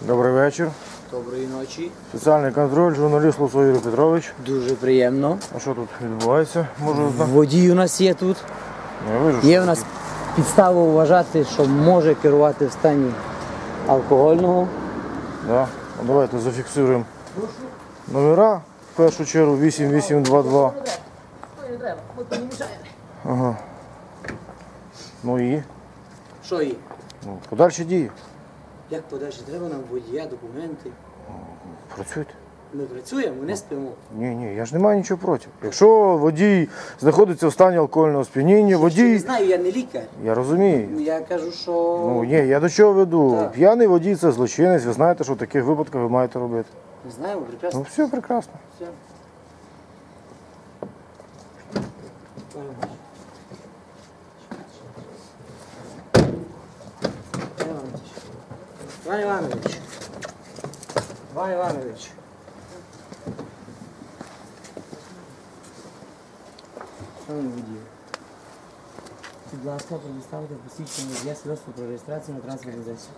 Добрий вечір. Доброї ночі. Соціальний контроль, журналіст Лусо Юрій Петрович. Дуже приємно. А що тут відбувається? Знати? Водій у нас є тут. Я вижу. Є у нас тут. підстава вважати, що може керувати в стані алкогольного. Да. Ну, давайте зафіксуємо номера. В першу чергу 8822. Ага. Ну і Що є? ну, подальші дії. Як подальше? Треба нам водія, документи. Працюйте. Ми працюємо, ми не спимо. Ні, ні, я ж не маю нічого проти. Якщо водій знаходиться в стані алкогольного сп'яніння, водій. Я не знаю, я не лікар. Я розумію. Я кажу, що Ну ні, я до чого веду? Так. П'яний водій це злочинець, ви знаєте, що в таких випадках ви маєте робити. ми знаємо прекрасно. Ну все прекрасно. Все. Іван Іванович. Шановні водії. Будь ласка, предоставте посвідчення для свідоцтва про реєстрацію на транспортний засіб.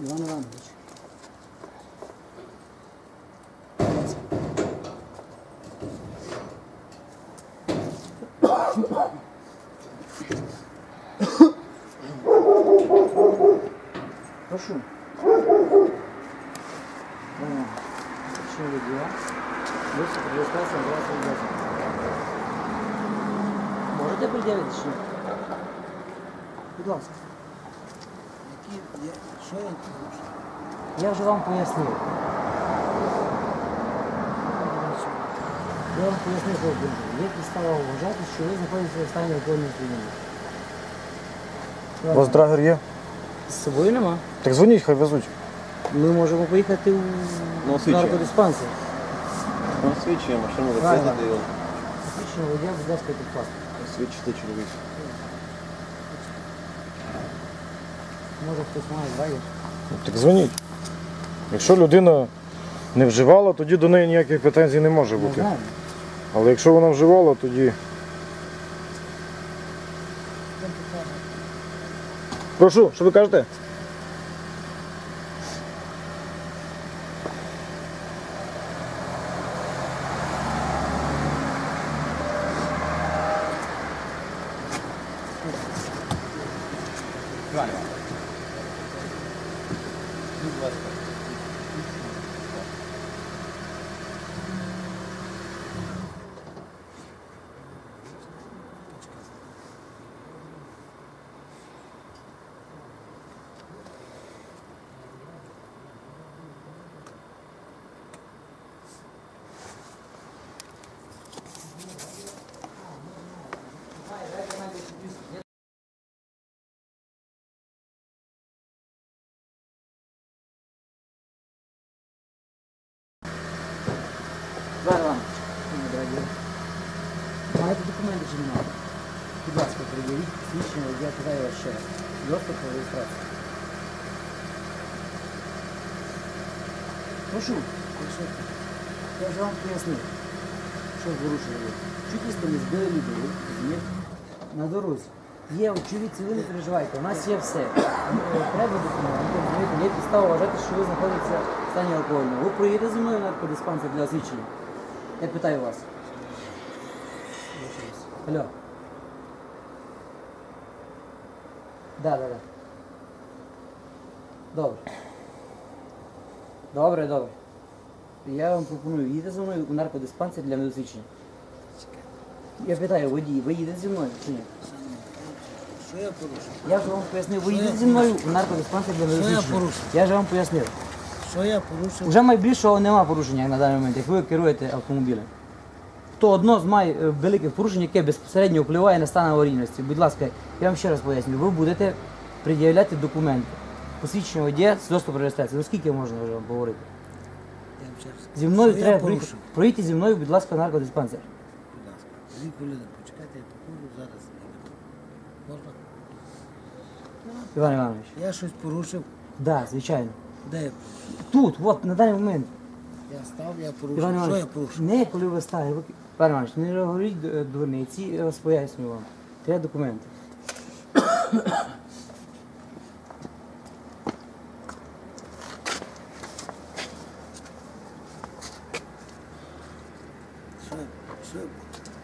Іван Іванович. Прошу. Ага. Що ви діла? Вийшли про реєстрацію на транспортний засіб. Можете приділити ще? Будь ласка. Які- я- Що я порушив? Я вже вам пояснив. Я вам пояснив, що буде. Є підстава вважати, що ви знаходитеся в стані алкогольного сп'яніння. У вас драгер є? З собою нема. Так дзвоніть, хай везуть. Ми можемо поїхати в Ну, освічення. наркодиспансер. Свідчення, машину Правильно. виходити його. Фактично, водія, будь ласка, під паспорт. Свідчити чоловік. Може хтось має драгер. Так дзвоніть. Якщо людина не вживала, тоді до неї ніяких претензій не може Не бути. знаю. Але якщо вона вживала, тоді. Прошу, що ви кажете? Іван Іванович, мої дорогі. Немає? Будь ласка, перевіріть свідчення, я питаю ще раз. Доступ реєстрацію. Прошу. Я вже вам пояснив, що. Чуть ви не збили людей, розумієте? На дорозі. Є очевидці, ви не переживайте, у нас є все. Е, Треба документи, розумієте, є підстава вважати, що ви знаходитеся в стані алкогольного. Ви проїдете зі мною в наркодиспансер для освідчення? Я питаю вас. Алло. Да, да, да. Добре. Добре, добре. Я вам пропоную, їдете зі мною у наркодиспансер для медосвідчення. Я питаю, водій, ви їдете зі мною чи ні? Що я порушив? Я вже вам пояснив, ви їдете зі мною у наркодиспансер для медосвідчення. порушив? Я вже вам пояснив. Що я порушив? Вже найбільшого нема порушення як на даний момент, як ви керуєте автомобілем. То одно з май е, великих порушень, яке безпосередньо впливає на стан аварійності. Будь ласка, я вам ще раз поясню, ви будете пред'являти документи. Посвідчення водія з доступу до реєстрації. Ну скільки можна вже вам говорити? Я вам ще раз Зі мною я треба порушив? проїхати. Проїдьте зі мною, будь ласка, в наркодиспансер. Будь ласка, дві хвилини, почекайте, я покурю зараз. Можна? Іван Іванович. Я щось порушив. Так, да, звичайно. Де я? Тут, от, на даний момент. Я став, я порушив. Іван Що я Іванович, порушив? не коли ви стали. Ви... Пане Іванович, не говоріть е, дурниці, я вас пояснюю вам. Треба документи.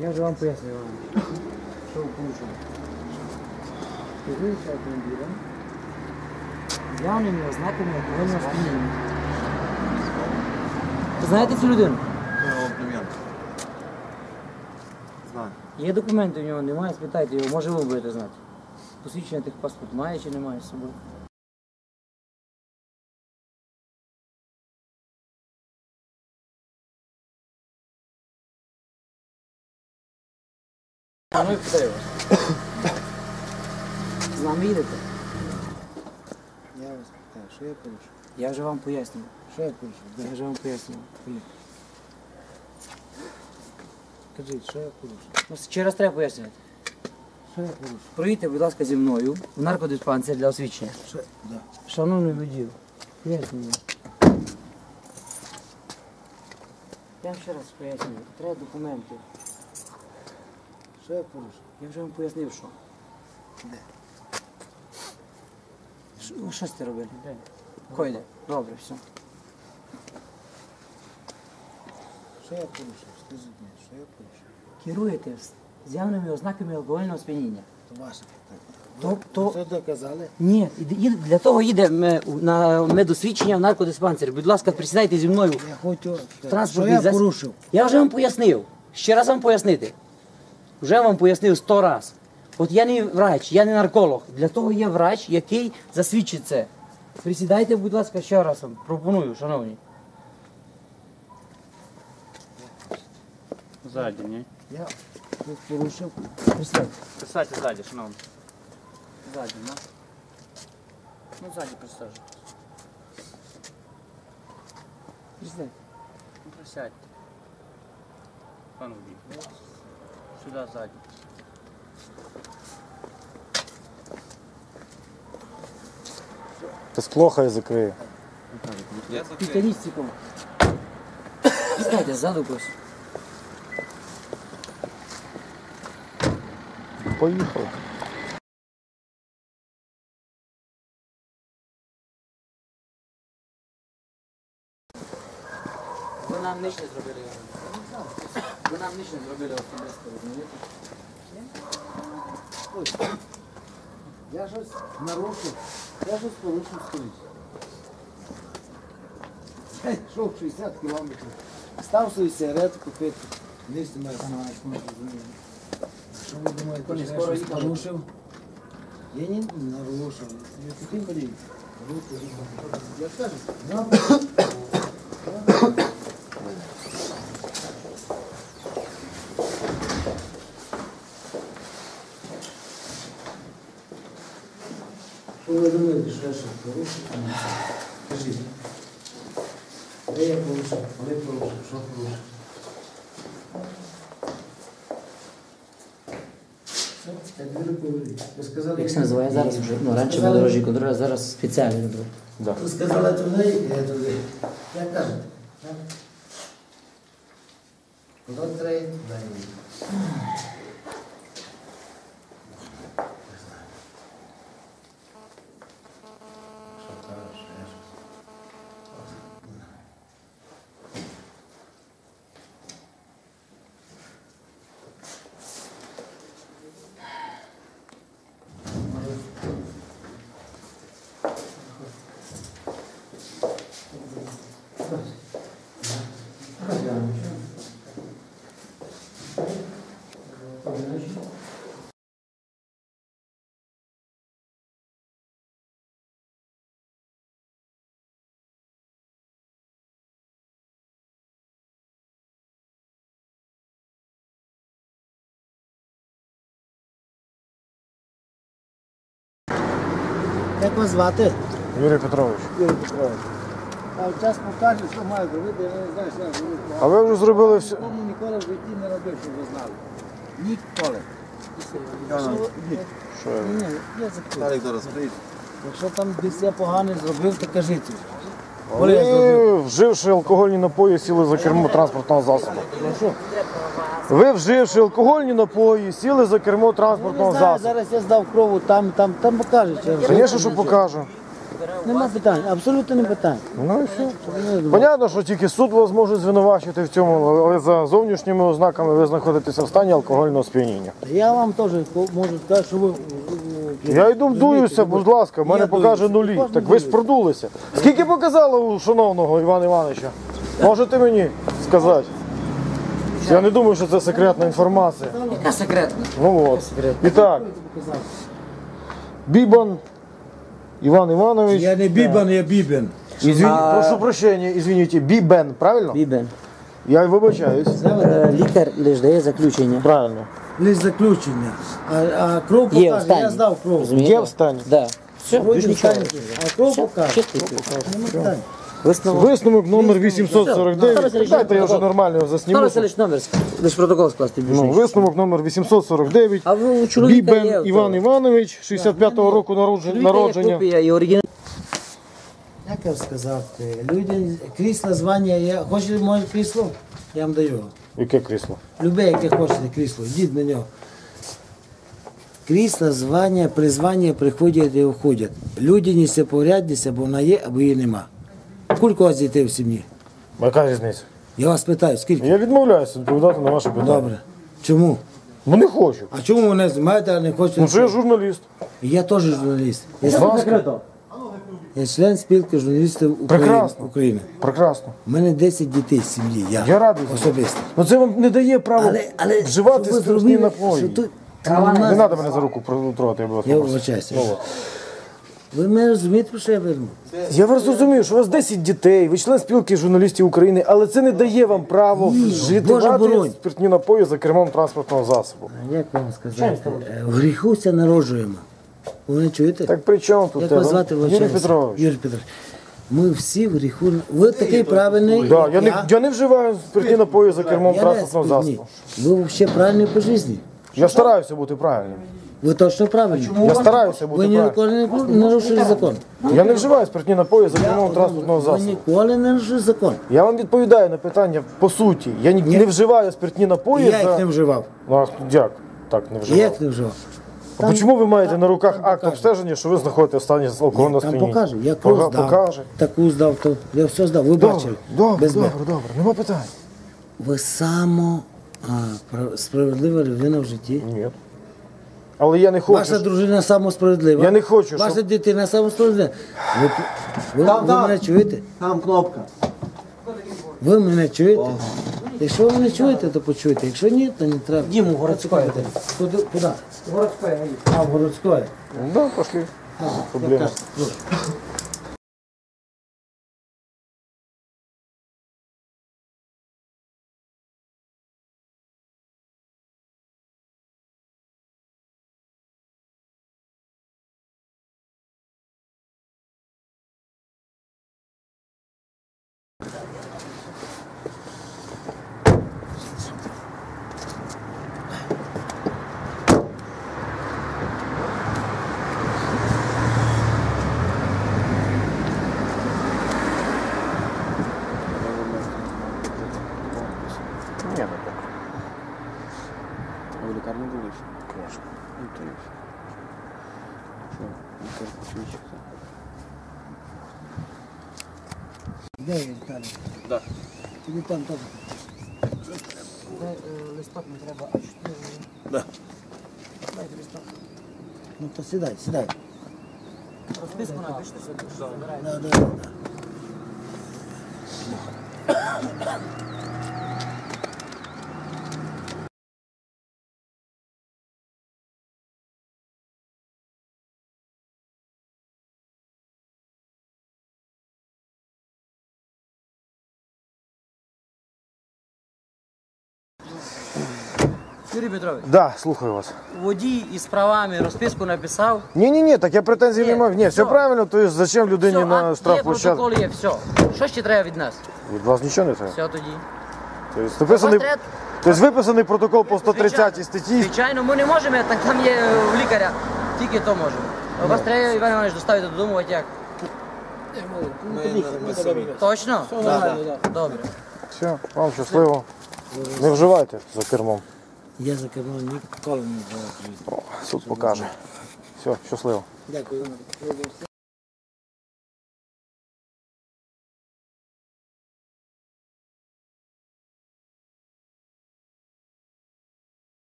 Я? Вже вам пояснюю вам. Що ви порушили? Керуєте автомобілем явними ознаками алкогольного сп'яніння. Знаєте цю людину? Знаю. Є документи в нього, немає, спитайте його, може ви будете знати. Посвідчення тих паспорт має чи немає з собою? А ну і питаю вас. З нами їдете? Я вас питаю, що я порушив? Я вже вам пояснюю. Що я порушив? Я вже вам пояснюю. Кажіть, що я порушив? Ну, ще раз треба пояснювати. Що я порушив? Проїдьте, будь ласка, зі мною в наркодиспансер для освідчення. Що? Да. Шановний водій, пояснюю. Я вам ще раз пояснюю. Треба документи. Що я порушив? Я вже вам пояснив, що. Де? Що, ви що сте робили? Койде. Добре, все. Що я порушив? Скажіть мені, що я порушив? Керуєте з- з явними ознаками алкогольного сп'яніння. То ваше питання. То, то, Що доказали? ні, їде- для того їде ме- на медосвідчення в наркодиспансер. Будь ласка, присідайте зі мною. Я хочу... Що Транспортний я засіб. порушив? Я вже вам пояснив. Ще раз вам пояснити. Вже вам пояснив сто раз. От я не врач, я не нарколог. Для того є врач, який засвідчить це. Присідайте, будь ласка, ще раз вам пропоную, шановні. Ззаді, ні? Я тут порушив. Присідайте. Присядьте ззаді, шановні. Ззаді, ну. Ну, ззаді присаджу. Присідайте. Ну, присядьте. Пан водій. Сюди ззаді. Та скло хай закриє. Я закрив. Підтягніть стіком. Присідайте, ззаду когось. Поїхали. Ви нам ніч не зробили. Ви нам ніч не зробили особисто, розумієте? Я щось нарушив. Я щось порушив скоріше. Йшов 60 кілометрів. Став свою сигарету купити. Не знімаю. Що ви думаєте, Коли що я скоро щось їхали? нарушив? Я не нарушив. Я такий болів. Я скажу. Що ви думаєте, що я щось порушив? Скажіть. Де я порушив? Коли порушив? Що порушив? сказали... Jak się nazywa? Ja zaraz już, no raczej będę robił kontrolę, zaraz specjalnie. Да. Тут сказали туди, я туди. Як кажете? До три, дай Thank you. Як вас звати? Юрій Петрович. Юрій Петрович. А час покаже, що маю зробити, я не знаю, що я зроблю. А ви вже зробили все. Тому ніколи в житті не робив, щоб ви знали. Ніколи. Що Що я? Ні, я закрив. Тарик зараз. Якщо там десь я погане зробив, то кажіть. Ви, вживши алкогольні напої, сіли за кермо транспортного засобу. Ну? Ви, вживши алкогольні напої, сіли за кермо транспортного засобу. зараз я здав крову, там, там, там покажуть. Звісно, що покажу. Нема питань, абсолютно не питань. Ну і все. Ну, Понятно, що тільки суд вас може звинувачити в цьому, але за зовнішніми ознаками ви знаходитеся в стані алкогольного сп'яніння. Я вам теж можу сказати, що ви... е, е, Я йду вдуюся, будь ласка, в мене покаже нулі. Так ви ж продулися. Скільки показало у шановного Івана Івановича? Можете мені сказати? Я не думаю, що це секретна інформація. Яка секретна? Ну от. І так, Бібан Іван Іванович. Я не бібан, я бібен. Прошу прощення, извините, Бібен, правильно? Бібен. Я вибачаюсь. Лікар лише дає заключення. Правильно. Лише заключення. А, а кров Є покаже, останній. я здав кров. Розумієте? Є в стані. Да. Все, Вроді нічого. А кров покаже. Чистий. Нема питань. Висновок. Висновок номер 849. Все. Дайте я вже нормально його засніму. Ставиться лише номер, лише протокол скласти більше. Ну, висновок номер 849. А ви у чоловіка є? Бібен Іван Іванович, 65-го року народження. Чоловіка є народження. копія і оригінал. Як я сказав, люди, крісло, звання, я хочете моє крісло? Я вам даю. Яке крісло? Любе, яке хочете крісло, йдіть на нього. Крісло, звання, призвання приходять і уходять. Людяність порядність, або вона є, або її нема. Скільки у вас дітей в сім'ї? Яка різниця? Я вас питаю, скільки? Я відмовляюся відповідати на ваше питання. Добре. Чому? Ну не хочу. А чому ви мене знімаєте, а не хочете? Ну що я журналіст. Я теж журналіст. Я, Будь ласка. Я член спілки журналістів України. Прекрасно. України. Прекрасно. У мене 10 дітей з сім'ї. Я, Я радий за особисто. Ну це вам не дає права Але, але вживати щоб ви спиртні напої. що тут Не треба мене за руку трогати, я би вас Я вибачаюся. Ну. Ви мене розумієте, про що я верну? Я вас розумію, що у вас 10 дітей, ви член спілки журналістів України, але це не дає вам право Боже вживати боронь. спиртні напої за кермом транспортного засобу. Як вам сказати? Е, В гріху ся народжуємо. Ви мене чуєте? Так при чому тут? Як вас звати Юрій? Петрович. Юрій Петрович. Ми всі в гріху. Ви такий правильний. Да, я, не, я не вживаю спиртні напої за кермом транспортного засобу. Ви взагалі правильний по житті. Я стараюся бути правильним. Ви точно правильні. Я стараюся бути Ви правильним. ніколи не нарушили закон. Я не вживаю спиртні напої за кермом транспортного Ви засобу. ніколи не нарушили закон. Я вам відповідаю на питання по суті. Я ні- не вживаю спиртні напої Я їх за... не вживав. Ну, а як? Так, не вживаю. Як не вживав? А чому ви маєте на руках акт обстеження, що ви знаходите в стані алкогольного Там сп'яніння? покаже. Я кров Пога- здав. Покаже. Таку здав, то я все здав. Ви Добре, бачили. добре, Без добре, мене. добре, нема питань. Ви само а, прав- справедлива людина в житті. Ні. Але я не хочу. Ваша дружина самосправедлива. Я не хочу, Ваша щоб- дитина самосправедлива. Ви, ви, Там, ви там. мене чуєте? Там кнопка. Ви мене чуєте? Якщо ви мене чуєте, то почуєте. Якщо ні, то не треба. Діму, городської. Куди? Куди? Городської. А, в. Да, пошли. Проблема. Ні, не так. Ви в лікарні були? Звісно. Ну, то є. Що, лікар посвідчився? Де він, Да. Тобі там теж. Листок не треба, а чотири. Дай листок. Ну то сідай, сідай. Розписку напишете собі. Да, да, да. Юрій Петрович, Да, слухаю вас. водій із правами розписку написав. Ні, ні, ні, так я претензій Ні, не маю. Ні, все все. правильно, то есть зачем людині Все, на а штрафплощадку? є протокол, є все. Що ще треба від нас? Від вас нічого не треба. Все тоді. Тобто виписаний, Вас треба- тобто виписаний протокол по 130 статті. Звичайно, ми не можемо, так там є у лікаря, тільки то можемо. А Вас треба, Іван Іванович, доставити додому, от як? Самі. Точно? Добре. Все, вам щасливо. Не вживайте за кермом. Я за кермо ніколи не брав. Суд покаже. Все, щасливо. Дякую.